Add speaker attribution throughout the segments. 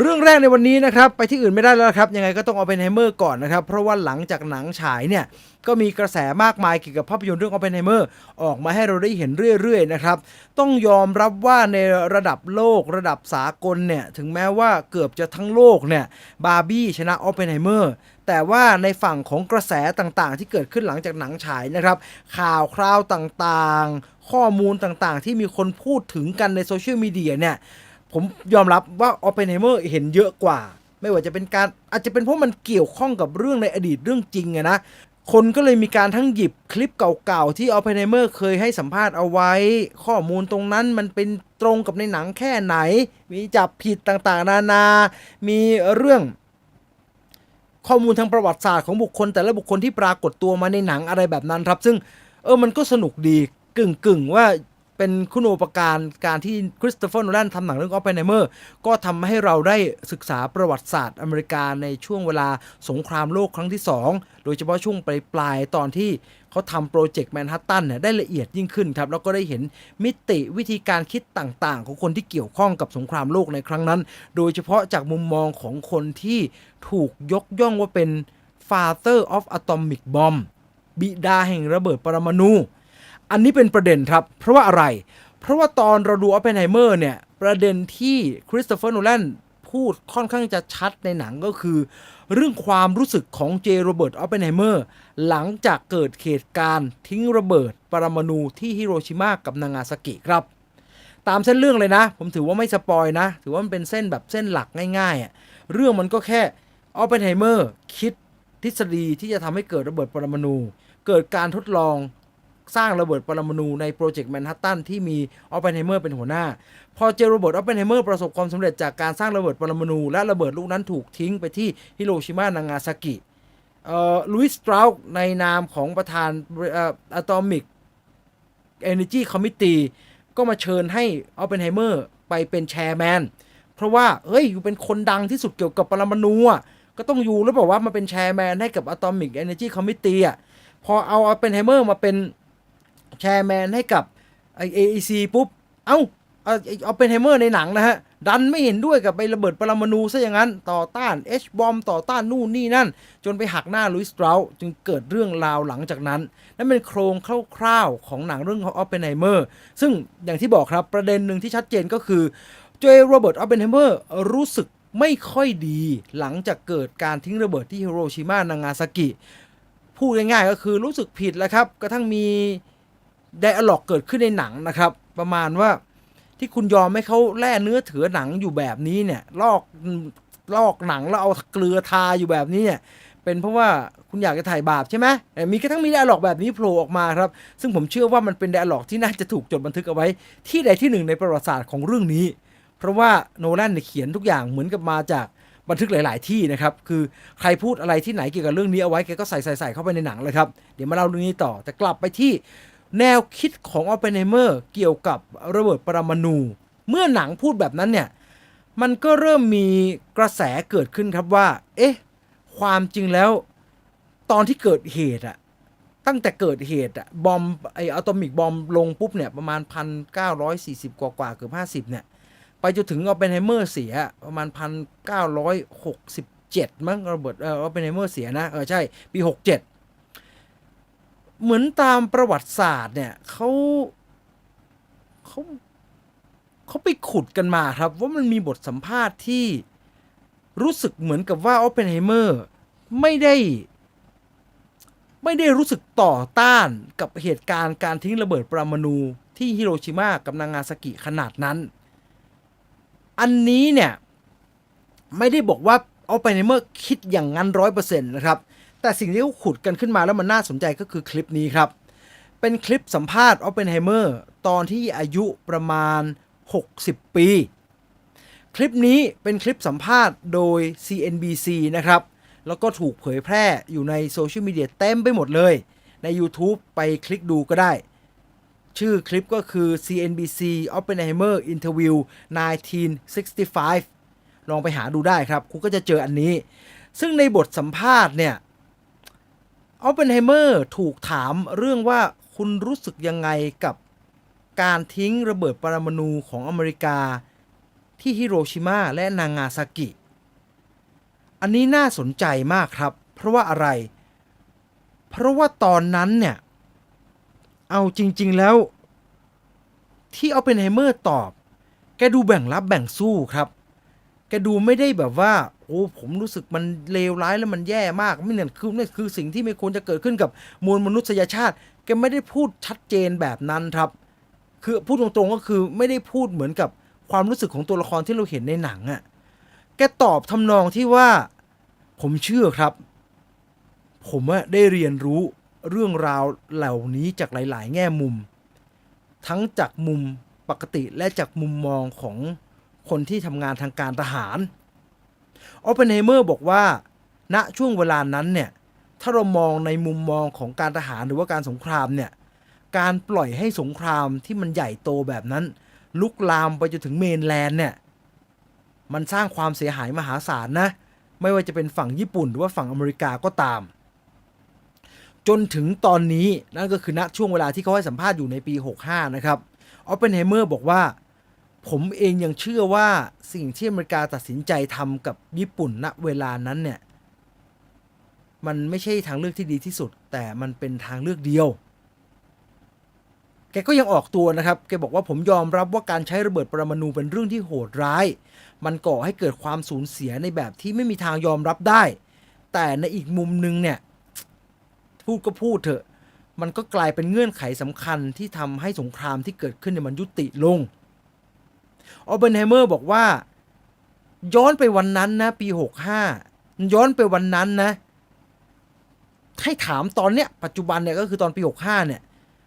Speaker 1: เรื่องแรกในวันนี้นะครับไปที่อื่นไม่ได้แล้วครับยังไงก็ต้องเอาเป็นไฮเมอร์ก่อนนะครับ เพราะว่าหลังจากหนังฉายเนี่ยก็มีกระแสมากมายเกี่ยวกับภาพยนตร์เรื่องออปเพนไฮเมอร์ออกมาให้เราได้เห็นเรื่อยๆนะครับ ต้องยอมรับว่าในระดับโลกระดับสากลเนี่ยถึงแม้ว่าเกือบจะทั้งโลกเนี่ยบาร์บี้ชนะออปเพนไฮเมอร์แต่ว่าในฝั่งของกระแสต่างๆ ที่เกิดขึ้นหลังจากหนังฉายนะครับ ข่าวคราวต่างๆ ข้อมูลต่างๆ ที่มีคนพูดถึงกันในโซเชียลมีเดียเนี่ย ผมยอมรับว่าออ p เ e n น i เมอร์เห็นเยอะกว่า ไม่ว่าจะเป็นการอาจจะเป็นเพราะมันเกี่ยวข้องกับเรื่องในอดีตเรื่องจริงอะนะคนก็เลยมีการทั้งหยิบคลิปเก่าๆ ที่ออ p เ e n น i เมอร์เคยให้สัมภาษณ์เอาไว้ ข้อมูลตรงนั้นมันเป็นตรงกับในหนังแค่ไหน มีจับผิดต่างๆ นานา มีเรื่องข้อมูลทางประวัติศาสตร์ของบุคคล แต่ละบุคคลที่ปรากฏตัวมาในหนังอะไรแบบนั้นครับ ซึ่งเออมันก็สนุกดีกึ่งๆว่า เป็นคุณูปการการที่คริสโตเฟอร์โนแลนทำหนังเรื่องออฟเ n นเมอร์ก็ทำให้เราได้ศึกษาประวัติศาสตร์อเมริกาในช่วงเวลาสงครามโลกครั้งที่ 2 โดยเฉพาะช่วงปลายปลายตอนที่เขาทำโปรเจกต์แมนฮัตตันเนี่ยได้ละเอียดยิ่งขึ้นครับ แล้วก็ได้เห็นมิติวิธีการคิดต่างๆ ของคนที่เกี่ยวข้องกับสงครามโลกในครั้งนั้น โดยเฉพาะจากมุมมองของคนที่ถูกยกย่องว่าเป็น father of atomic bomb บิดาแห่งระเบิดปรมาณู อันนี้เป็นประเด็นครับ เพราะว่าอะไร เพราะว่าตอนเราดูออ p เ n นไฮเมอร์เนี่ย ประเด็นที่คริสโตเฟอร์โนแลนพูดค่อนข้างจะชัดในหนังก็คือ เรื่องความรู้สึกของเจโรเบิร์ตออ p เ n นไฮเมอร์หลังจากเกิดเหตุการณ์ทิ้งระเบิดปรมาณูที่ฮิโรชิมากับนางาซากิครับตามเส้นเรื่องเลยนะ ผมถือว่าไม่สปอยนะ ถือว่ามันเป็นเส้นแบบเส้นหลักง่ายๆอะเรื่องมันก็แค่ออ p เ n นไฮเมอร์คิดทฤษฎีที่จะทำให้เกิดระเบิดปรมาณู เกิดการทดลอง สร้างระเบิดปรมาณูในโปรเจกต์แมนฮัตตันที่มีออ p เ n นไฮเมอร์เป็นหัวหน้า พอเจอโรเบิร์ตออ p เ n นไฮเมอร์ประสบความสำเร็จจากการสร้างระเบิดปรมาณูและระเบิดลูกนั้นถูกทิ้งไปที่ฮิโรชิมานางาซากิลุยส์สตราอุในนามของประธานอะตอมิก Energy Committee ก็มาเชิญให้ออ p เ n นไฮเมอร์ไปเป็นแชร์แมนเพราะว่าเฮ้ย อยู่เป็นคนดังที่สุดเกี่ยวกับปรมาณูอะก็ต้องอยู่แล้วบอกว่ามาเป็นแชร์แมนให้กับ Atomic Energy Committee อะพอเอาอ p เ n นไฮเมอร์มาเป็น แชร์แมนให้กับไอ AEC ปุ๊บ เอ้าเอาเอาเป็นไฮเมอร์ในหนังนะฮะ ดันไม่เห็นด้วยกับไประเบิดปรมาณูซะอย่างนั้น ต่อต้าน H บอมต่อต้านนู่นนี่นั่น จนไปหักหน้าลุยส์ตราจึงเกิดเรื่องราวหลังจากนั้น นั่นเป็นโครงคร่าวๆของหนังเรื่องของออฟเปนไฮเมอร์ซึ่งอย่างที่บอกครับประเด็นหนึ่งที่ชัดเจนก็คือเจโรเบิร์ตออฟเปนไฮเมอร์รู้สึกไม่ค่อยดีหลังจากเกิดการทิ้งระเบิดที่ฮิโรชิมานางาซากิพูดง่ายๆก็คือรู้สึกผิดแล้วครับกระทั่งมี ไดอะล็อกเกิดขึ้นในหนังนะครับ ประมาณว่าที่คุณยอมให้เขาแล่เนื้อเถือหนังอยู่แบบนี้เนี่ยลอกลอกหนังแล้วเอาเกลือทาอยู่แบบนี้เนี่ยเป็นเพราะว่าคุณอยากจะถ่ายบาปใช่ไหมเอ่มีกระทั่งมีไดอะล็อกแบบนี้โผล่ออกมาครับ ซึ่งผมเชื่อว่ามันเป็นไดอะล็อกที่น่าจะถูกจดบันทึกเอาไว้ ที่ใดที่หนึ่งในประวัติศาสตร์ของเรื่องนี้ เพราะว่าโนแลนเนี่ยเขียนทุกอย่างเหมือนกับมาจากบันทึกหลาย ๆ ที่นะครับ คือใครพูดอะไรที่ไหนเกี่ยวกับเรื่องนี้เอาไว้แกก็ใส่ใส่ใส่เข้าไปในหนังเลยครับ เดี๋ยวมาเล่าเรื่องนี้ต่อ แต่กลับไปที่ แนวคิดของออ p เ n นเมอร์เกี่ยวกับระเบิดปรมาณู เมื่อหนังพูดแบบนั้นเนี่ย มันก็เริ่มมีกระแสเกิดขึ้นครับว่า เอ๊ะ ความจริงแล้ว ตอนที่เกิดเหตุอะตั้งแต่เกิดเหตุอะบอมไออะตอมิกบอมลงปุ๊บเนี่ย ประมาณ 1,940 กว่ากว่าเกือบ50 เนี่ย ไปจนถึงออปเปนไฮเมอร์เสียประมาณ 1,967 มั้งระเบิดเออออปเปนไฮเมอร์เสียนะ เออใช่ ปี 67 เหมือนตามประวัติศาสตร์เนี่ยเขาเขาเขาไปขุดกันมาครับ ว่ามันมีบทสัมภาษณ์ที่รู้สึกเหมือนกับว่าออปเปนไฮเมอร์ไม่ได้ ไม่ได้รู้สึกต่อต้านกับเหตุการณ์การทิ้งระเบิดปรมาณูที่ฮิโรชิมากับนางาซากิขนาดนั้น อันนี้เนี่ย ไม่ได้บอกว่าออปเปนไฮเมอร์คิดอย่างนั้นร้อยเปอร์เซ็นต์นะครับ แต่สิ่งที่เขาขุดกันขึ้นมาแล้วมันน่าสนใจก็คือคลิปนี้ครับ เป็นคลิปสัมภาษณ์ออปเปนไฮเมอร์ตอนที่อายุประมาณ 60 ปี คลิปนี้เป็นคลิปสัมภาษณ์โดย CNBC นะครับ แล้วก็ถูกเผยแพร่อยู่ในโซเชียลมีเดียเต็มไปหมดเลย ใน YouTube ไปคลิกดูก็ได้ ชื่อคลิปก็คือ CNBC Oppenheimer Interview 1965 ลองไปหาดูได้ครับ คุณก็จะเจออันนี้ ซึ่งในบทสัมภาษณ์เนี่ย ออปเปนไฮเมอร์ถูกถามเรื่องว่าคุณรู้สึกยังไงกับการทิ้งระเบิดปรมาณูของอเมริกา ที่ฮิโรชิมาและนางาซากิ อันนี้น่าสนใจมากครับ เพราะว่าอะไร เพราะว่าตอนนั้นเนี่ย เอาจริง ๆ แล้ว ที่เอาเปนไฮเมอร์ตอบ แกดูแบ่งรับแบ่งสู้ครับ แกดูไม่ได้แบบว่า โอ้ผมรู้สึกมันเลวร้ายแล้วมันแย่มากไม่เนี่ยคือนี่คือสิ่งที่ไม่ควรจะเกิดขึ้นกับมวลมนุษยชาติแกไม่ได้พูดชัดเจนแบบนั้นครับ คือพูดตรงๆก็คือไม่ได้พูดเหมือนกับความรู้สึกของตัวละครที่เราเห็นในหนังอะ่ะแกตอบทำนองที่ว่า ผมเชื่อครับ ผมอะได้เรียนรู้เรื่องราวเหล่านี้จากหลาย ๆ แง่มุม ทั้งจากมุมปกติและจากมุมมองของ คนที่ทำงานทางการทหารออปเปนไฮเมอร์บอกว่า ณช่วงเวลานั้นเนี่ย ถ้าเรามองในมุมมองของการทหารหรือว่าการสงครามเนี่ย การปล่อยให้สงครามที่มันใหญ่โตแบบนั้น ลุกลามไปจนถึงเมนแลนด์เนี่ย มันสร้างความเสียหายมหาศาลนะ ไม่ว่าจะเป็นฝั่งญี่ปุ่นหรือว่าฝั่งอเมริกาก็ตาม จนถึงตอนนี้นั่นก็คือณช่วงเวลาที่เขาให้สัมภาษณ์อยู่ในปี 65 นะครับออปเปนไฮเมอร์บอกว่า ผมเองยังเชื่อว่าสิ่งที่อเมริกาตัดสินใจทำกับญี่ปุ่นณเวลานั้นเนี่ย มันไม่ใช่ทางเลือกที่ดีที่สุด แต่มันเป็นทางเลือกเดียว แกก็ยังออกตัวนะครับ แกบอกว่าผมยอมรับว่าการใช้ระเบิดปรมาณูเป็นเรื่องที่โหดร้าย มันก่อให้เกิดความสูญเสียในแบบที่ไม่มีทางยอมรับได้ แต่ในอีกมุมหนึงเนี่ย พูดก็พูดเถอะ มันก็กลายเป็นเงื่อนไขสำคัญที่ทำให้สงครามที่เกิดขึ้นเนี่ยมันยุติลง ออเบนไฮเมอร์บอกว่า ย้อนไปวันนั้นนะ ปี 65 ย้อนไปวันนั้นนะ ให้ถามตอนเนี้ย ปัจจุบันเนี่ยก็คือตอนปี 65 เนี่ย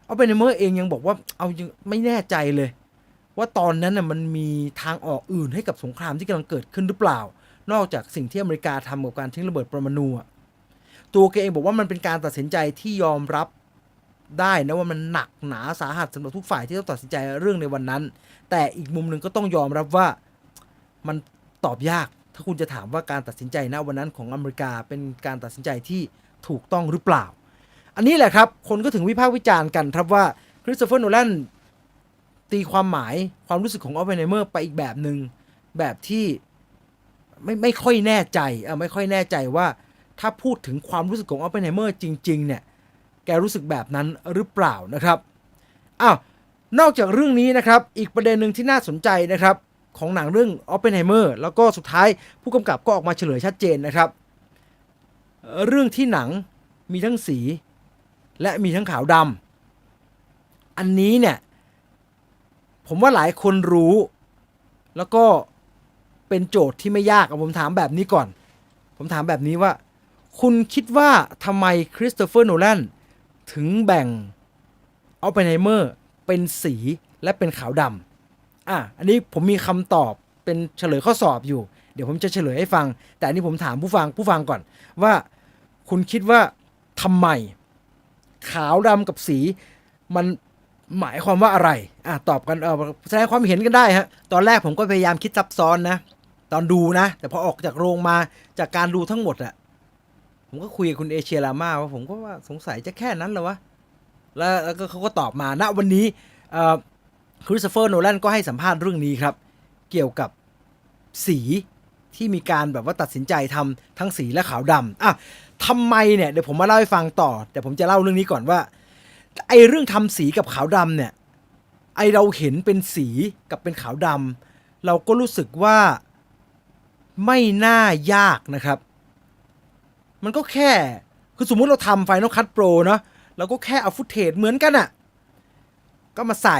Speaker 1: ออเบนไฮเมอร์เองยังบอกว่าเอายังไม่แน่ใจเลย ว่าตอนนั้นน่ะมันมีทางออกอื่นให้กับสงครามที่กำลังเกิดขึ้นหรือเปล่า นอกจากสิ่งที่อเมริกาทำกับการทิ้งระเบิดปรมาณูอะตัวแกเองบอกว่ามันเป็นการตัดสินใจที่ยอมรับ ได้นะว่ามันหนักหนาสาหัสสำหรับทุกฝ่ายที่ต้องตัดสินใจเรื่องในวันนั้น แต่อีกมุมหนึ่งก็ต้องยอมรับว่ามันตอบยาก ถ้าคุณจะถามว่าการตัดสินใจณวันนั้นของอเมริกาเป็นการตัดสินใจที่ถูกต้องหรือเปล่า อันนี้แหละครับ คนก็ถึงวิพากษ์วิจารณ์กันครับว่าคริสโตเฟอร์โนแลนตีความหมายความรู้สึกของออฟเฟนเมอร์ไปอีกแบบหนึ่งแบบที่ไม่ไม่ค่อยแน่ใจเออไม่ค่อยแน่ใจว่าถ้าพูดถึงความรู้สึกของออฟเฟนเมอร์จริง ๆ เนี่ย แกรู้สึกแบบนั้นหรือเปล่านะครับอ้าวนอกจากเรื่องนี้นะครับ อีกประเด็นหนึ่งที่น่าสนใจนะครับ ของหนังเรื่อง Oppenheimer แล้วก็สุดท้ายผู้กำกับก็ออกมาเฉลยชัดเจนนะครับ เรื่องที่หนังมีทั้งสี และมีทั้งขาวดำอันนี้เนี่ย ผมว่าหลายคนรู้ แล้วก็เป็นโจทย์ที่ไม่ยากผมถามแบบนี้ก่อน ผมถามแบบนี้ว่า คุณคิดว่าทำไมคริสโตเฟอร์โนแลน ถึงแบ่งออปเปไฮเมอร์เป็นสีและเป็นขาวดำอะอันนี้ผมมีคำตอบเป็นเฉลยข้อสอบอยู่ เดี๋ยวผมจะเฉลยให้ฟัง แต่อันนี้ผมถามผู้ฟังผู้ฟังก่อน ว่าคุณคิดว่าทำไม ขาวดำกับสี มันหมายความว่าอะไร อะตอบกันเออแสดงความเห็นกันได้ฮะ ตอนแรกผมก็พยายามคิดซับซ้อนนะ ตอนดูนะ แต่พอออกจากโรงมาจากการดูทั้งหมดอะ ผมก็คุยกับคุณเอเชียรามาว่าผมก็ว่าสงสัยจะแค่นั้นเหรอวะแล้วแล้วก็เขาก็ตอบมาณวันนี้คริสโตเฟอร์โนแลนก็ให้สัมภาษณ์เรื่องนี้ครับ เกี่ยวกับสีที่มีการแบบว่าตัดสินใจทำทั้งสีและขาวดำอะทำไมเนี่ยเดี๋ยวผมมาเล่าให้ฟังต่อ แต่ผมจะเล่าเรื่องนี้ก่อนว่า ไอ้เรื่องทำสีกับขาวดำเนี่ย ไอเราเห็นเป็นสีกับเป็นขาวดำเราก็รู้สึกว่าไม่น่ายากนะครับ มันก็แค่ คือสมมุติเราทำไฟน a l คั t โปรเนาะเราก็แค่เอาฟุตเทจเหมือนกันอะก็มาใส่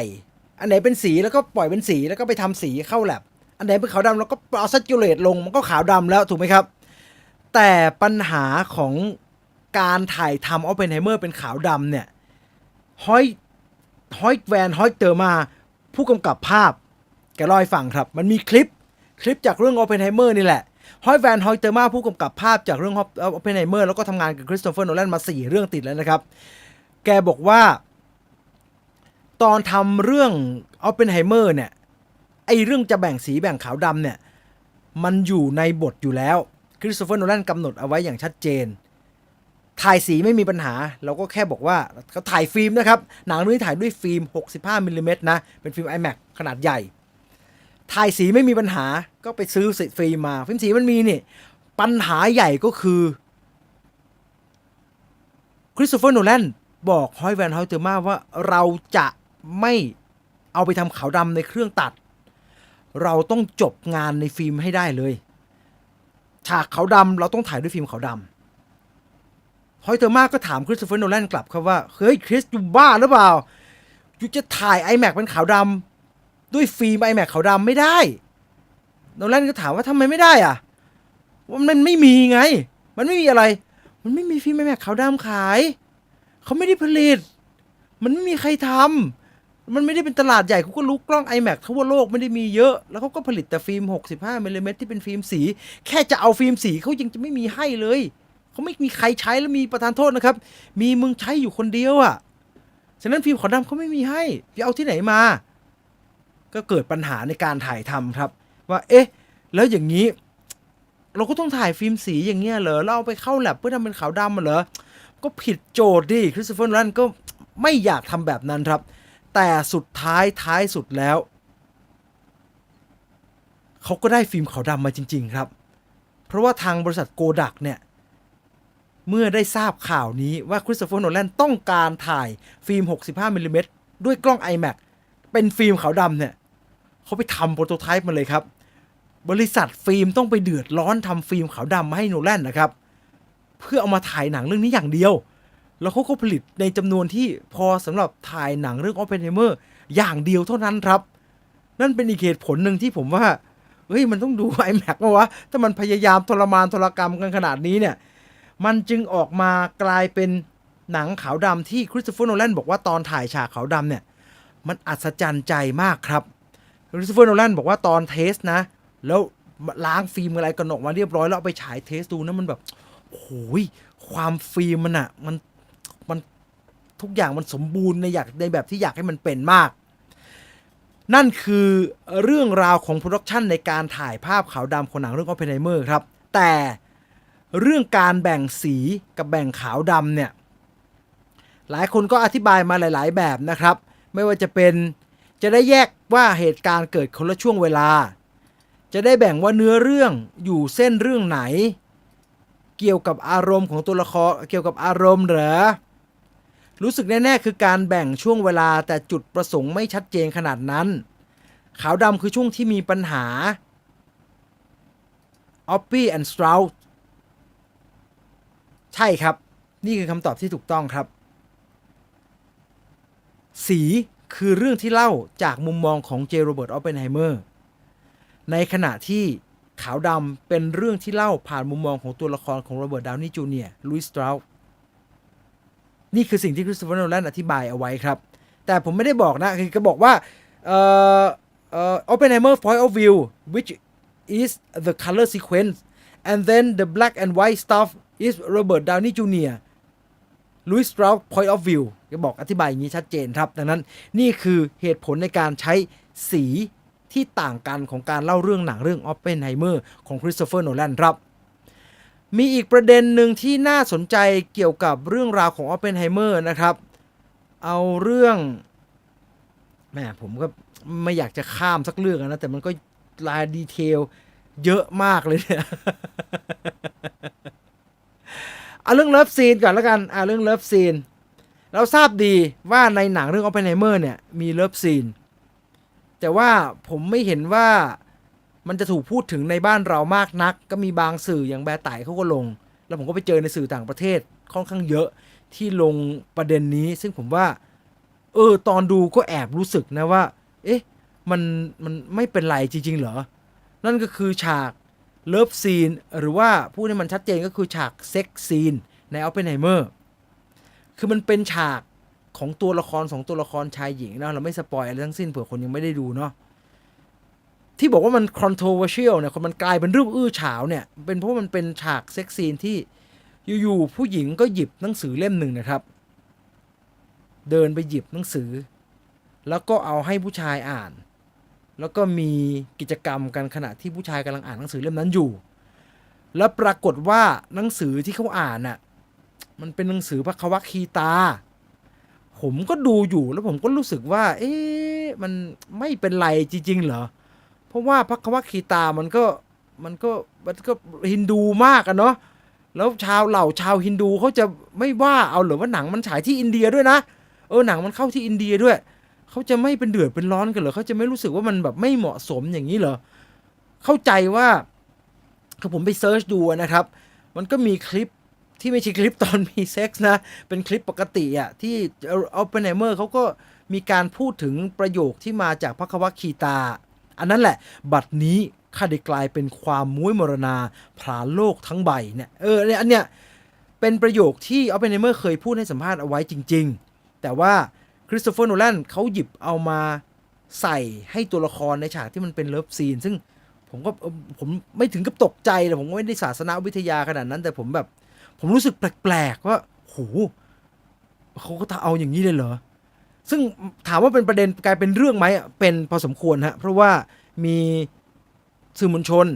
Speaker 1: อันไหนเป็นสีแล้วก็ปล่อยเป็นสีแล้วก็ไปทำสีเข้าแลบอันไหนเป็นขาวดำแล้วก็เอาซัจูเลตลงมันก็ขาวดำแล้วถูกไหมครับ แต่ปัญหาของการถ่ายทำออปเปนไฮเมอร์เป็นขาวดำเนี่ยฮอยฮอยแวนฮอยเตอร์มาผู้กำกับภาพ แกเล่าให้ฟังครับ มันมีคลิปคลิปจากเรื่องออปเปนไฮเมอร์นี่แหละ ฮอยแวนฮอยเตอร์มาผู้กำกับภาพจากเรื่องออปเพนไฮเมอร์แล้วก็ทำงานกับคริสโตเฟอร์โนแลนมา 4 เรื่องติดแล้วนะครับ แกบอกว่า ตอนทำเรื่องออปเพนไฮเมอร์เนี่ย ไอเรื่องจะแบ่งสีแบ่งขาวดำเนี่ย มันอยู่ในบทอยู่แล้วคริสโตเฟอร์โนแลนกำหนดเอาไว้อย่างชัดเจน ถ่ายสีไม่มีปัญหา เราก็แค่บอกว่าเขาถ่ายฟิล์มนะครับ หนังเรื่องนี้ถ่ายด้วยฟิล์ม 65มิลลิเมตรนะ เป็นฟิล์ม iMac ขนาดใหญ่ ถ่ายสีไม่มีปัญหาก็ไปซื้อฟิล์มมาฟิล์มสีมันมีนี่ ปัญหาใหญ่ก็คือคริสโตเฟอร์โนแลนบอกฮอยแวนฮอยเตอร์มาว่าเราจะไม่เอาไปทำขาวดำในเครื่องตัด เราต้องจบงานในฟิล์มให้ได้เลย ฉากขาวดำเราต้องถ่ายด้วยฟิล์มขาวดำฮอยเตอร์มาก็ถามคริสโตเฟอร์โนแลนกลับครับว่า เฮ้ยคริสอยู่บ้าหรือเปล่าอยู่จะถ่าย iMac เป็นขาวดำ ด้วยฟิล์ม iMac ขาวดำไม่ได้โนแลนก็ถามว่าทำไมไม่ได้อะว่ามันไม่มีไง มันไม่มีอะไร มันไม่มีฟิล์ม iMac ขาวดำขาย เขาไม่ได้ผลิต มันไม่มีใครทำมันไม่ได้เป็นตลาดใหญ่เขาก็รู้กล้อง iMac ทั่วโลกไม่ได้มีเยอะ แล้วเขาก็ผลิตแต่ฟิล์ม 65มิลลิเมตรที่เป็นฟิล์มสี แค่จะเอาฟิล์มสีเขายังจะไม่มีให้เลยเขาไม่มีใครใช้แล้วมีประธานโทษนะครับ มีมึงใช้อยู่คนเดียวอะ่ะฉะนั้นฟิล์มขาวดำเขาไม่มีให้จะเอาที่ไหนมา ก็เกิดปัญหาในการถ่ายทำครับ ว่าเอ๊ะ แล้วอย่างนี้ เราก็ต้องถ่ายฟิล์มสีอย่างเงี้ยเหรอเราเอาไปเข้าแลบเพื่อทำเป็นขาวดำมาเหรอก็ผิดโจทย์ดิคริสโตเฟอร์โนแลนก็ไม่อยากทำแบบนั้นครับ แต่สุดท้ายท้ายสุดแล้วเขาก็ได้ฟิล์มขาวดำมาจริง ๆ ครับ เพราะว่าทางบริษัทโกดักเนี่ยเมื่อได้ทราบข่าวนี้ว่าคริสโตเฟอร์โนแลนต้องการถ่ายฟิล์ม 65 มิลลิเมตรด้วยกล้อง iMac เป็นฟิล์มขาวดำเนี่ยเขาไปทำโปรโตไทป์มาเลยครับ บริษัทฟิล์มต้องไปเดือดร้อนทำฟิล์มขาวดำมาให้โนแลนนะครับ เพื่อเอามาถ่ายหนังเรื่องนี้อย่างเดียว แล้วเขาก็ผลิตในจำนวนที่พอสำหรับถ่ายหนังเรื่อง o p p e n h e i m e r อย่างเดียวเท่านั้นครับ นั่นเป็นอีกเหตุผลหนึ่งที่ผมว่าเฮ้ยมันต้องดู iMac มาวะ ถ้ามันพยายามทรมานทรกรรมกันขนาดนี้เนี่ย มันจึงออกมากลายเป็นหนังขาวดำที่คริสโตเฟอร์โนแลนบอกว่าตอนถ่ายฉากขาวดำเนี่ย มันอัศจรรย์ใจมากครับคริสโตเฟอร์โนแลนบอกว่าตอนเทสนะ แล้วล้างฟิล์มอะไรกันออกมาเรียบร้อยแล้วเอาไปฉายเทสดูนะมันแบบโอ้ยความฟิล์มมันอะมันมันทุกอย่างมันสมบูรณ์ในอยากในแบบที่อยากให้มันเป็นมาก นั่นคือเรื่องราวของโปรดักชันในการถ่ายภาพขาวดำของหนังเรื่อง o p p e n h e i m e r ครับ แต่เรื่องการแบ่งสีกับแบ่งขาวดำเนี่ย หลายคนก็อธิบายมาหลาย ๆ แบบนะครับ ไม่ว่าจะเป็น จะได้แยกว่าเหตุการณ์เกิดคนละช่วงเวลา จะได้แบ่งว่าเนื้อเรื่องอยู่เส้นเรื่องไหน เกี่ยวกับอารมณ์ของตัวละครเกี่ยวกับอารมณ์เหรอรู้สึกแน่ๆคือการแบ่งช่วงเวลาแต่จุดประสงค์ไม่ชัดเจนขนาดนั้น ขาวดำคือช่วงที่มีปัญหา o p p y and Stroud ใช่ครับ นี่คือคำตอบที่ถูกต้องครับ สีคือเรื่องที่เล่าจากมุมมองของเจโรเบิร์ตออปเปนไฮเมอร์ในขณะที่ขาวดำเป็นเรื่องที่เล่าผ่านมุมมองของตัวละครของโรเบิร์ตดาวนี่จูเนียร์ลุยส์สตรานี่คือสิ่งที่คริสโตเฟอร์โนแลนอธิบายเอาไว้ครับ แต่ผมไม่ได้บอกนะ คือก็บอกว่าเอ่อเอ่อ Oppenheimer point of view which is the color sequence and then the black and white stuff is Robert Downey Jr. ลุยส์ s ตรา point of view จะบอกอธิบายอย่างนี้ชัดเจนครับ ดังนั้นนี่คือเหตุผลในการใช้สีที่ต่างกันของการเล่าเรื่องหนังเรื่อง Oppenheimer ของคริสโตเฟอร์โนแลนครับ มีอีกประเด็นหนึ่งที่น่าสนใจเกี่ยวกับเรื่องราวของ Oppenheimer นะครับ เอาเรื่องแหมผมก็ไม่อยากจะข้ามสักเรื่องนะ แต่มันก็รายดีเทลเยอะมากเลยเนี่ย เอาเรื่องเลิฟซีนก่อนแล้วกันเอาเรื่องเลิฟซีนเราทราบดีว่าในหนังเรื่อง Oppenheimer เนี่ยมีเลิฟซีนแต่ว่าผมไม่เห็นว่ามันจะถูกพูดถึงในบ้านเรามากนัก ก็มีบางสื่ออย่างแบร์ไต่เขาก็ลง แล้วผมก็ไปเจอในสื่อต่างประเทศค่อนข้างเยอะที่ลงประเด็นนี้ ซึ่งผมว่า เออ ตอนดูก็แอบรู้สึกนะว่า เอ๊ะ มันมันไม่เป็นไรจริง ๆ เหรอ นั่นก็คือฉาก เลิฟซีนหรือว่าพูดให้มันชัดเจนก็คือฉากเซ็กซีนในอ p ป e n h e i m e r คือมันเป็นฉากของตัวละครสองตัวละครชายหญิงนะเราไม่สปอยอะไรทั้งสิ้นเผื่อคนยังไม่ได้ดูเนาะที่บอกว่ามัน controversial เนี่ยคนมันกลายเป็นรื่องอื้อฉาวเนี่ย เป็นเพราะมันเป็นฉากเซ็กซีนที่อยู่ๆผู้หญิงก็หยิบหนังสือเล่มหนึ่งนะครับ เดินไปหยิบหนังสือ แล้วก็เอาให้ผู้ชายอ่าน แล้วก็มีกิจกรรมกันขณะที่ผู้ชายกำลังอ่านหนังสือเล่มนั้นอยู่ แล้วปรากฏว่าหนังสือที่เขาอ่านน่ะมันเป็นหนังสือพระควักคีตา ผมก็ดูอยู่แล้วผมก็รู้สึกว่า เอ๊ะมันไม่เป็นไรจริง ๆ เหรอ เพราะว่าพักวคีตามันก็มันก็มันก็ฮินดูมากอะเนาะแล้วชาวเหล่าชาวฮินดูเขาจะไม่ว่าเอาหรือว่าหนังมันฉายที่อินเดียด้วยนะ เออหนังมันเข้าที่อินเดียด้วย เขาจะไม่เป็นเดือดเป็นร้อนกันเหรอเขาจะไม่รู้สึกว่ามันแบบไม่เหมาะสมอย่างนี้เหรอเข้าใจว่าคือผมไปเซิร์ชดูนะครับ มันก็มีคลิปที่ไม่ใช่คลิปตอนมีเซ็กส์นะ เป็นคลิปปกติอะที่เอาเปนไฮเมอร์เขาก็มีการพูดถึงประโยคที่มาจากพระควคีตา อันนั้นแหละ บัตรนี้ข้าได้กลายเป็นความมุ้ยมรณาผลาโลกทั้งใบเนี่ยเออเนี่ยอันเนี้ยเป็นประโยคที่ออปเปนไฮเมอร์เคยพูดให้สัมภาษณ์เอาไว้จริง ๆ แต่ว่า คริสโตเฟอร์โนแลนเขาหยิบเอามาใส่ให้ตัวละครในฉากที่มันเป็นเลิฟซีน ซึ่งผมก็ผมไม่ถึงกับตกใจเลยผมไม่ได้ศาสนาวิทยาขนาดนั้น แต่ผมแบบ ผมรู้สึกแปลกๆว่าโหเขาก็เอาอย่างนี้เลยเหรอ ซึ่งถามว่าเป็นประเด็นกลายเป็นเรื่องไหมเป็นพอสมควรฮะเพราะว่ามีสื่อมวลชน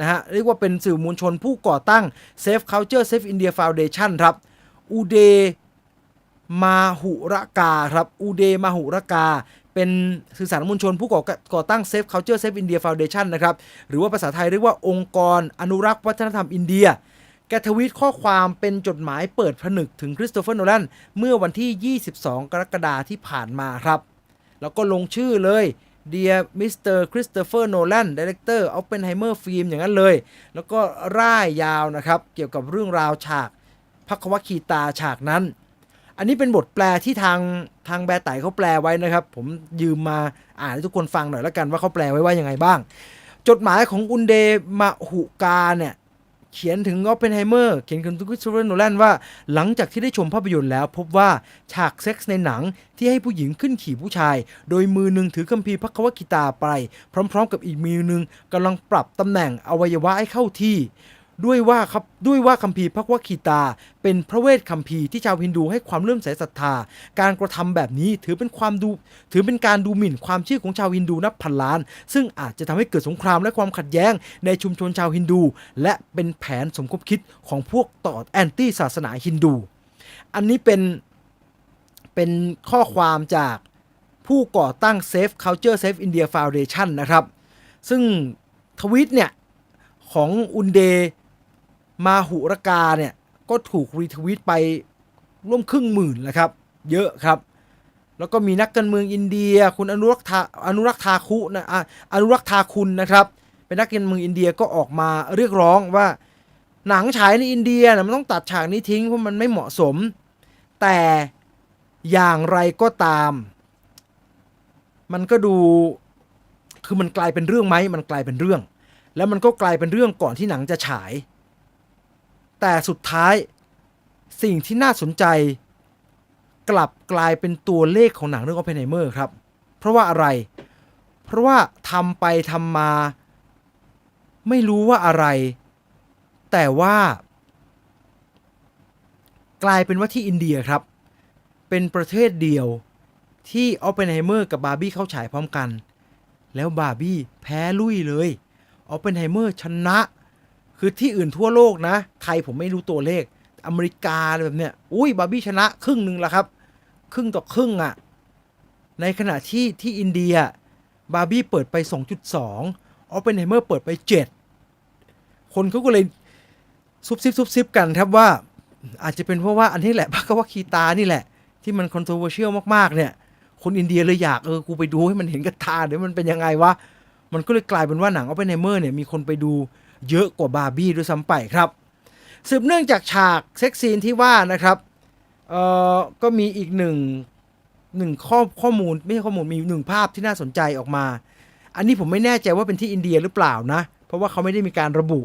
Speaker 1: นะฮะเรียกว่าเป็นสื่อมวลชนผู้ก่อตั้ง Safe Culture Safe India Foundation ครับอูเด มาหุรกาครับอูเดมาหุรกา เป็นสื่อสารมวลชนผู้ก่อก่อตั้ง Safe Culture Safe India Foundation นะครับ หรือว่าภาษาไทยเรียกว่าองค์กรอนุรักษ์วัฒนธรรมอินเดีย แกทวีตข้อความเป็นจดหมายเปิดผนึกถึงคริสโตเฟอร์โนแลนเมื่อวันที่ 22 กรกฎาคมที่ผ่านมาครับ แล้วก็ลงชื่อเลย Dear Mr. Christopher Nolan Director Oppenheimer Film อย่างนั้นเลย แล้วก็ร่ายยาวนะครับ เกี่ยวกับเรื่องราวฉากพักวคีตาฉากนั้น อันนี้เป็นบทแปลที่ทางทางแบร์ไตเขาแปลไว้นะครับ ผมยืมมาอ่านให้ทุกคนฟังหน่อยแล้วกันว่าเขาแปลไว้ว่ายังไงบ้าง จดหมายของอุนเดมาหุกาเนี่ยเขียนถึงออปเพนไฮเมอร์เขียนถึงคริสโตเฟอร์โนแลนว่า หลังจากที่ได้ชมภาพยนตร์แล้วพบว่าฉากเซ็กส์ในหนังที่ให้ผู้หญิงขึ้นขี่ผู้ชาย โดยมือหนึ่งถือคัมภีร์พระควกิตาไป พร้อม ๆ กับอีกมือหนึ่งกำลังปรับตำแหน่งอวัยวะให้เข้าที่ ด้วยว่าครับด้วยว่าคัมภีร์พระวคีตา เป็นพระเวทคัมภีร์ที่ชาวฮินดูให้ความเลื่อมใสศรัทธา การกระทำแบบนี้ถือเป็นความดู ถือเป็นการดูหมิ่นความเชื่อของชาวฮินดูนับพันล้าน ซึ่งอาจจะทำให้เกิดสงครามและความขัดแย้งในชุมชนชาวฮินดู และเป็นแผนสมคบคิดของพวกต่อแอนตี้ศาสนาฮินดู อันนี้เป็นเป็นข้อความจากผู้ก่อตั้ง Safe Culture Safe India Foundation นะครับ ซึ่งทวิตเนี่ย ของอุนเด มาหุรกาเนี่ย ก็ถูกรีทวีตไปร่วมครึ่งหมื่นแล้วครับ เยอะครับ แล้วก็มีนักการเมืองอินเดีย คุณอนุรักษ์ทาอนุรักษ์ทาคุนะอะอนุรักษ์ทาคุณนะครับ เป็นนักการเมืองอินเดียก็ออกมาเรียกร้องว่า หนังฉายในอินเดียนะมันต้องตัดฉากนี้ทิ้งเพราะมันไม่เหมาะสม แต่อย่างไรก็ตาม มันก็ดูคือมันกลายเป็นเรื่องไหมมันกลายเป็นเรื่อง แล้วมันก็กลายเป็นเรื่องก่อนที่หนังจะฉาย แต่สุดท้ายสิ่งที่น่าสนใจกลับกลายเป็นตัวเลขของหนังเรื่อง Oppenheimer ครับ เพราะว่าอะไร เพราะว่าทำไปทำมา ไม่รู้ว่าอะไร แต่ว่า กลายเป็นว่าที่อินเดียครับ เป็นประเทศเดียวที่ Oppenheimer กับบาร์บี้เข้าฉายพร้อมกัน แล้วบาร์บี้แพ้ลุยเลยออปเปนไฮเมอร์ชนะ คือที่อื่นทั่วโลกนะ ไทยผมไม่รู้ตัวเลข อเมริกาอะไรแบบเนี้ย อุ้ยบาร์บี้ชนะครึ่งหนึ่งละครับ ครึ่งต่อครึ่งอะ่ะ ในขณะที่ที่อินเดีย บาร์บี้เปิดไป 2.2ออปเปนไฮเมอร์เปิดไป 7 คนเขาก็เลยซุบซิบซุบซิบกันครับว่า อาจจะเป็นเพราะว่าอันนี้แหละพักว่าคีตานี่แหละ ที่มันคอนโทรเวอร์เชียลมากๆเนี่ย คนอินเดียเลยอยากเออกูไปดูให้มันเห็นกับตาเดี๋ยวมันเป็นยังไงวะ มันก็เลยกลายเป็นว่าหนังออปเปนไฮเมอร์เนี่ยมีคนไปดู เยอะกว่าบาร์บี้ด้วยซ้ำไปครับ สืบเนื่องจากฉากเซ็กซีนที่ว่านะครับเอ่อก็มีอีกหนึ่งหนึ่งข้อข้อมูลไม่ใช่ข้อมูลมีหนึ่งภาพที่น่าสนใจออกมา อันนี้ผมไม่แน่ใจว่าเป็นที่อินเดียหรือเปล่านะ เพราะว่าเขาไม่ได้มีการระบุ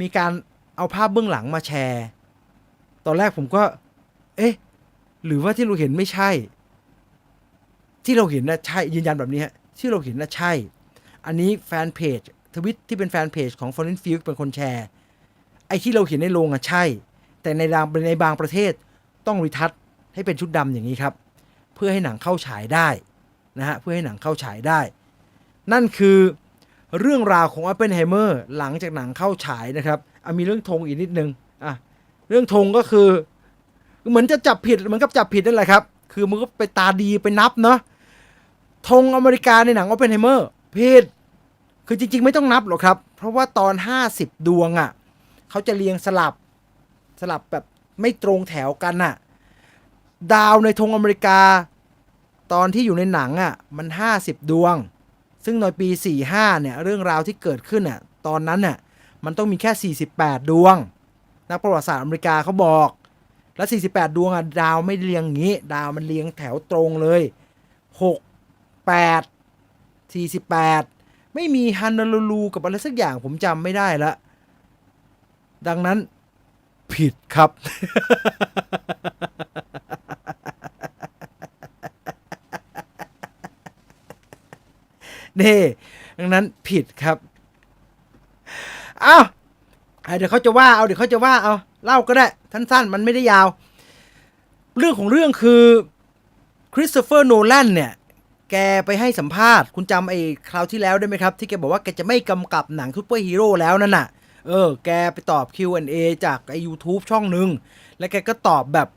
Speaker 1: มีการเอาภาพเบื้องหลังมาแชร์ ตอนแรกผมก็ เอ๊ะ หรือว่าที่เราเห็นไม่ใช่ ที่เราเห็นนะใช่ยืนยันแบบนี้ฮะที่เราเห็นนะใช่ อันนี้แฟนเพจ ทวิตที่เป็นแฟนเพจของ Foreign Field เป็นคนแชร์ ไอ้ที่เราเห็นในโรงอะใช่ แต่ในบางในบางประเทศต้องรีทัชให้เป็นชุดดำอย่างนี้ครับ เพื่อให้หนังเข้าฉายได้นะฮะเพื่อให้หนังเข้าฉายได้ นั่นคือเรื่องราวของ Oppenheimer หลังจากหนังเข้าฉายนะครับอะมีเรื่องธงอีกนิดนึงอะเรื่องธงก็คือ เหมือนจะจับผิดเหมือนกับจับผิดนั่นแหละครับ คือมันก็ไปตาดีไปนับเนาะธงอเมริกาในหนัง Oppenheimer ผิด คือจริง ๆ ไม่ต้องนับหรอกครับ เพราะว่าตอน 50 ดวงอะ่ะเขาจะเรียงสลับสลับแบบไม่ตรงแถวกันน่ะ ดาวในธงอเมริกา ตอนที่อยู่ในหนังอะ่ะมัน 50 ดวง ซึ่งในปี 45เนี่ยเรื่องราวที่เกิดขึ้นอะตอนนั้นน่ะมันต้องมีแค่ 48 ดวง นักประวัติศาสตร์อเมริกาเขาบอก แล้ว 48 ดวงอะดาวไม่เรียงงี้ ดาวมันเรียงแถวตรงเลย 6 8 48 ไม่มีฮันนาลูลูกับอะไรสักอย่างผมจำไม่ได้ละ ดังนั้นผิดครับ นี่ดังนั้นผิดครับ อ้าวเดี๋ยวเขาจะว่าเอาเดี๋ยวเขาจะว่าเอาเล่าก็ได้สั้นๆมันไม่ได้ยาว เรื่องของเรื่องคือคริสโตเฟอร์โนแลนเนี่ย แกไปให้สัมภาษณ์ คุณจำไอ้คราวที่แล้วได้ไหมครับ ที่แกบอกว่าแกจะไม่กำกับหนังซูเปอร์ฮีโร่แล้วนั่นน่ะ เออ แกไปตอบ Q&A จากไอ้ YouTube ช่องหนึ่ง แล้วแกก็ตอบแบบ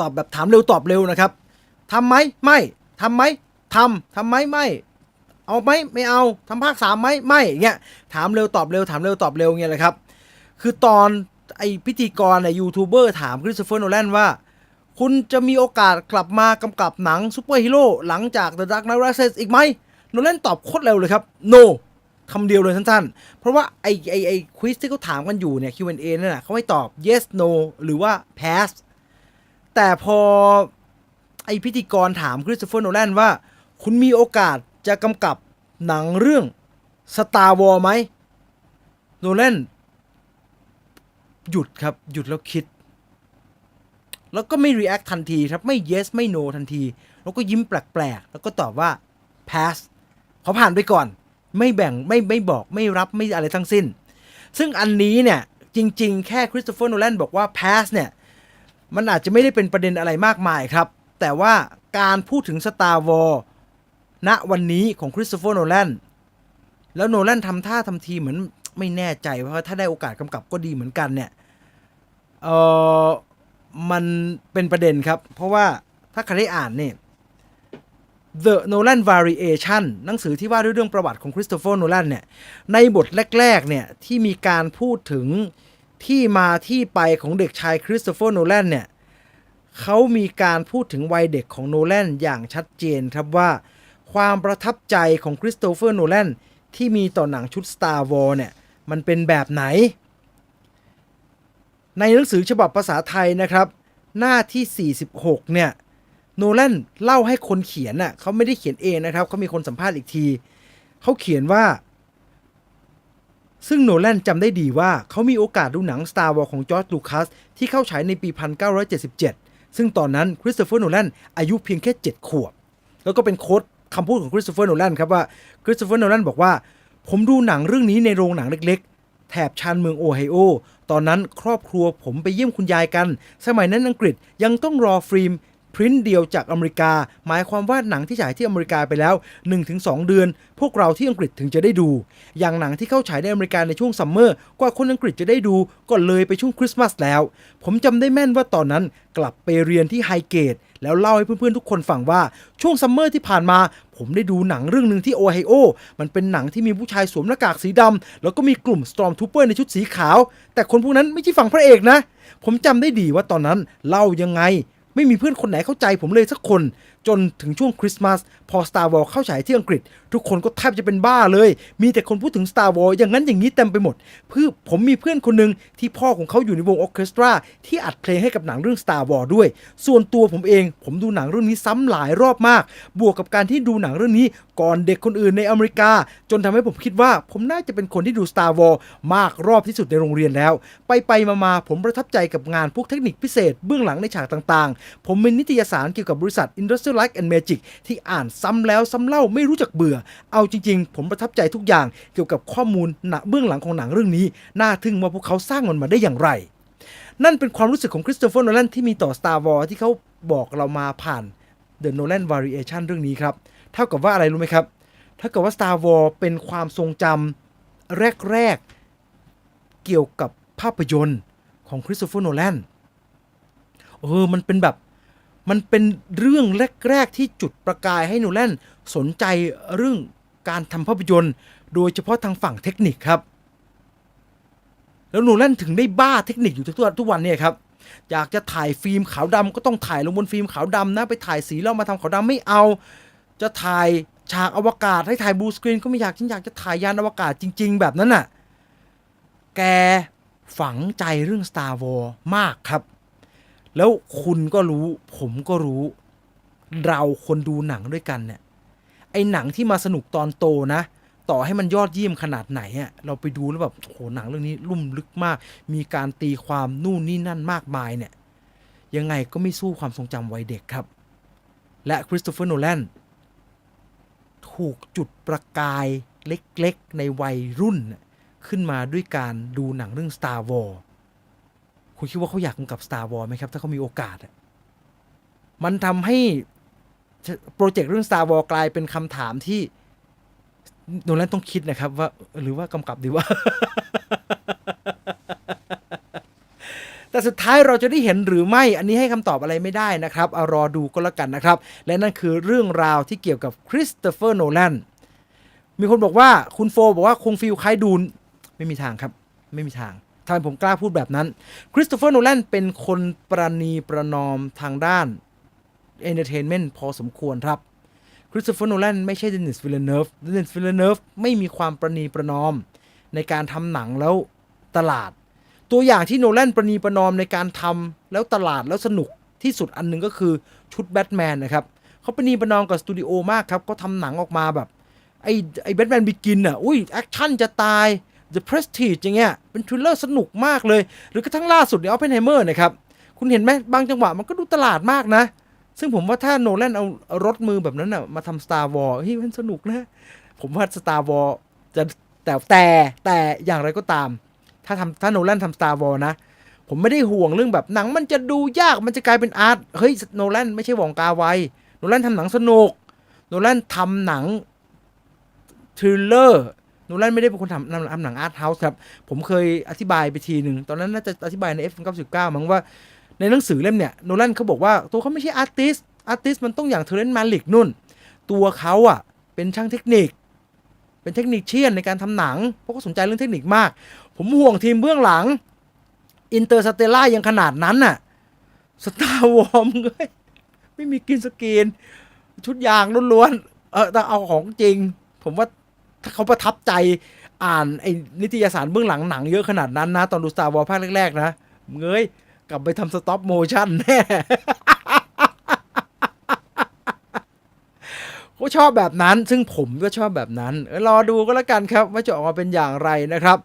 Speaker 1: ตอบแบบถามเร็วตอบเร็วนะครับทำไหมไม่ทำไหมทำทำไหมไม่ เอาไหมไม่เอาทำภาคสามไหมไม่เงี้ยถามเร็วตอบเร็วถามเร็วตอบเร็วเงี้ยเลยครับ คือตอนไอพิธีกรไอยูทูบเบอร์ถามคริสโตเฟอร์โนแลนว่า คุณจะมีโอกาสกลับมากำกับหนังซูเปอร์ฮีโร่หลังจาก The Dark Knight Rises อีกไหมโนแลนตอบโคตรเร็วเลยครับ no คำเดียวเลยสั้นๆ เพราะว่าไอไอไอควิสที่เขาถามกันอยู่เนี่ย Q&A นั่นน่ะเขาให้ตอบ yes no หรือว่า pass แต่พอไอพิธีกรถามคริสโตเฟอร์โนแลนว่า คุณมีโอกาสจะกำกับหนังเรื่อง Star War ไหมโนแลนหยุดครับ หยุดแล้วคิด แล้วก็ไม่ react ทันทีครับไม่ yes ไม่ no ทันที แล้วก็ยิ้มแปลกๆ แล้วก็ตอบว่า pass ขาผ่านไปก่อน ไม่แบ่งไม่ไม่บอกไม่รับไม่อะไรทั้งสิ้น ซึ่งอันนี้เนี่ย จริงๆ แค่คริสโตเฟอร์โนแลนบอกว่า pass เนี่ย มันอาจจะไม่ได้เป็นประเด็นอะไรมากมายครับ แต่ว่าการพูดถึง Star Wars ณวันนี้ของคริสโตเฟอร์โนแลนแล้วโนแลนทำท่าทำทีเหมือนไม่แน่ใจว่าถ้าได้โอกาสกำกับก็ดีเหมือนกันเนี่ยเออ มันเป็นประเด็นครับ เพราะว่าถ้าใครได้อ่านเนี่ย The Nolan Variation หนังสือที่ว่าด้วยเรื่องประวัติของคริสโตเฟอร์โนแลนเนี่ย ในบทแรกๆเนี่ยที่มีการพูดถึงที่มาที่ไปของเด็กชายคริสโตเฟอร์โนแลนเนี่ยเขามีการพูดถึงวัยเด็กของโนแลนอย่างชัดเจนครับว่า ความประทับใจของคริสโตเฟอร์โนแลนที่มีต่อหนังชุด Star Wars เนี่ย มันเป็นแบบไหน ในหนังสือฉบับภาษาไทยนะครับ หน้าที่ 46 เนี่ยโนแลนเล่าให้คนเขียนน่ะเขาไม่ได้เขียนเองนะครับเขามีคนสัมภาษณ์อีกที เขาเขียนว่า ซึ่งโนแลนจำได้ดีว่าเขามีโอกาสดูหนัง Star Wars ของจอร์จลูคัสที่เข้าฉายในปี 1977 ซึ่งตอนนั้นคริสโตเฟอร์โนแลนอายุเพียงแค่ 7 ขวบ แล้วก็เป็นโค้ดคำพูดของคริสโตเฟอร์โนแลนครับว่าคริสโตเฟอร์โนแลนบอกว่า ผมดูหนังเรื่องนี้ในโรงหนังเล็กๆ แถบชานเมืองโอไฮโอ ตอนนั้นครอบครัวผมไปเยี่ยมคุณยายกัน สมัยนั้นอังกฤษยังต้องรอฟิล์ม พริ้นท์เดียวจากอเมริกา หมายความว่าหนังที่ฉายที่อเมริกาไปแล้ว 1-2 เดือน พวกเราที่อังกฤษถึงจะได้ดู อย่างหนังที่เข้าฉายในอเมริกาในช่วงซัมเมอร์กว่าคนอังกฤษจะได้ดูก็เลยไปช่วงคริสต์มาสแล้ว ผมจำได้แม่นว่าตอนนั้นกลับไปเรียนที่ไฮเกตแล้วเล่าให้เพื่อนๆทุกคนฟังว่าช่วงซัมเมอร์ที่ผ่านมา ผมได้ดูหนังเรื่องหนึ่งที่โอไฮโอ มันเป็นหนังที่มีผู้ชายสวมหน้ากากสีดำแล้วก็มีกลุ่มสตอมทูเปอร์ในชุดสีขาว แต่คนพวกนั้นไม่ใช่ฝั่งพระเอกนะ ผมจำได้ดีว่าตอนนั้นเล่ายังไง ไม่มีเพื่อนคนไหนเข้าใจผมเลยสักคนจนถึงช่วงคริสต์มาสพอ Star Wars เข้าฉายที่อังกฤษ ทุกคนก็แทบจะเป็นบ้าเลย มีแต่คนพูดถึง Star Wars อย่างนั้นอย่างนี้เต็มไปหมด เพื่อผมมีเพื่อนคนหนึ่งที่พ่อของเขาอยู่ในวงออเคสตราที่อัดเพลงให้กับหนังเรื่อง Star Wars ด้วย ส่วนตัวผมเอง ผมดูหนังเรื่องนี้ซ้ำหลายรอบมาก บวกกับการที่ดูหนังเรื่องนี้ก่อนเด็กคนอื่นในอเมริกา จนทำให้ผมคิดว่า ผมน่าจะเป็นคนที่ดู Star Wars มากรอบที่สุดในโรงเรียนแล้ว ไปไปมามาๆผมประทับใจกับงานพวกเทคนิคพิเศษเบื้องหลังในฉากต่างๆ ผมมีนิตยสารเกี่ยวกับบริษัท Industrial Light and Magic ที่อ่านซ้ำแล้วซ้ำเล่าไม่รู้จักเบื่อ เอาจริง ๆ ผมประทับใจทุกอย่างเกี่ยวกับข้อมูลหนะเบื้องหลังของหนังเรื่องนี้ น่าทึ่งว่าพวกเขาสร้างมันมาได้อย่างไร นั่นเป็นความรู้สึกของคริสโตเฟอร์โนแลนที่มีต่อ Star Wars ที่เขาบอกเรามาผ่าน The Nolan Variation เรื่องนี้ครับ เท่ากับว่าอะไรรู้ไหมครับถ้ากิดว่า Star Wars เป็นความทรงจำแรกๆ เกี่ยวกับภาพยนตร์ของคริสโตเฟอร์โนแลนเออ มันเป็นแบบ มันเป็นเรื่องแรก ๆ ที่จุดประกายให้โนแลนสนใจเรื่องการทำภาพยนตร์ โดยเฉพาะทางฝั่งเทคนิคครับ แล้วโนแลนถึงได้บ้าเทคนิคอยู่ทุกทุกวันเนี่ยครับอยากจะถ่ายฟิล์มขาวดำก็ต้องถ่ายลงบนฟิล์มขาวดำนะ ไปถ่ายสีแล้วมาทำขาวดำไม่เอา จะถ่ายฉากอวกาศให้ถ่ายบลูสกรีนก็ไม่อยากฉันอยากจะถ่ายยานอวกาศจริง ๆ แบบนั้นน่ะ แกฝังใจเรื่อง Star Wars มากครับ แล้วคุณก็รู้ ผมก็รู้ เราคนดูหนังด้วยกันเนี่ย ไอหนังที่มาสนุกตอนโตนะ ต่อให้มันยอดเยี่ยมขนาดไหนอะเราไปดูแล้วแบบโอ้โหหนังเรื่องนี้ลุ่มลึกมาก มีการตีความนู่นนี่นั่นมากมายเนี่ย ยังไงก็ไม่สู้ความทรงจำวัยเด็กครับ และคริสโตเฟอร์โนแลนถูกจุดประกายเล็กๆ ในวัยรุ่น ขึ้นมาด้วยการดูหนังเรื่อง Star Wars คุณคิดว่าเขาอยากกำกับ Star Wars ไหมครับ ถ้าเขามีโอกาสอะมันทำให้โปรเจกต์เรื่อง Star Wars กลายเป็นคำถามที่โนแลนต้องคิดนะครับว่าหรือว่ากำกับดีว่า แต่สุดท้ายเราจะได้เห็นหรือไม่ อันนี้ให้คำตอบอะไรไม่ได้นะครับเอารอดูก็แล้วกันนะครับ และนั่นคือเรื่องราวที่เกี่ยวกับคริสโตเฟอร์โนแลนมีคนบอกว่าคุณโฟบอกว่าคงฟิลคล้ายดูน ไม่มีทางครับ ไม่มีทาง ทำไมผมกล้าพูดแบบนั้นคริสโตเฟอร์โนแลนเป็นคนประนีประนอมทางด้านเอนเตอร์เทนเมนต์พอสมควรครับคริสโตเฟอร์โนแลนไม่ใช่เดนิสวิลเลเนฟเดนิสวิลเลเนฟไม่มีความประนีประนอมในการทำหนังแล้วตลาด ตัวอย่างที่โนแลนประนีประนอมในการทำแล้วตลาดแล้วสนุกที่สุดอันหนึงก็คือชุดแบทแมนนะครับเขาประนีประนอมกับสตูดิโอมากครับก็ทำหนังออกมาแบบไอ้ไอ้แบทแมนบิกินอะอุ้ยแอคชั่นจะตาย The Prestige อย่างเงี้ยเป็นทริลเลอร์สนุกมากเลย หรือกระทั่งล่าสุดเนี่ย Oppenheimer นะครับ คุณเห็นไหมบางจังหวะมันก็ดูตลาดมากนะ ซึ่งผมว่าถ้าโนแลนเอารถมือแบบนั้นอะมาทำ Star Wars เฮ้ยมันสนุกนะ ผมว่า Star Wars จะแต่แต่แต่อย่างไรก็ตาม ถ้าทำถ้าโนแลนทำ Star Wars นะ ผมไม่ได้ห่วงเรื่องแบบหนังมันจะดูยากมันจะกลายเป็นอาร์ตเฮ้ยโนแลนไม่ใช่วองกาไวโนแลนทำหนังสนุกโนแลนทำหนังทริลเลอร์ โนแลนไม่ได้เป็นคนทำทำหนังอาร์ตเฮาส์ครับ ผมเคยอธิบายไปทีหนึ่ง ตอนนั้นน่าจะอธิบายใน F99 มั้งว่า ในหนังสือเล่มเนี่ยโนแลนเขาบอกว่าตัวเขาไม่ใช่อาร์ติสอาร์ติสมันต้องอย่างเทเลนมาลิกนุ่น ตัวเขาอะเป็นช่างเทคนิค เป็นเทคนิคเชียนในการทำหนัง เพราะเขาสนใจเรื่องเทคนิคมาก ผมห่วงทีมเบื้องหลังอินเตอร์สเตล่ายังขนาดนั้นน่ะสตาร์วอมเลยไม่มีกินสกรีนชุดยางล้วนๆเออแต่เอาของจริง ผมว่า ถ้าเขาประทับใจอ่านไอ้นิตยสารเบื้องหลังหนังเยอะขนาดนั้นนะ ตอนดูสตาร์วอลภาคแรก ๆ นะเงยกลับไปทำสต็อปโมชั่นแน่เขาชอบแบบนั้น ซึ่งผมก็ชอบแบบนั้นเออรอดูก็แล้วกันครับ ว่าจะออกมาเป็นอย่างไรนะครับ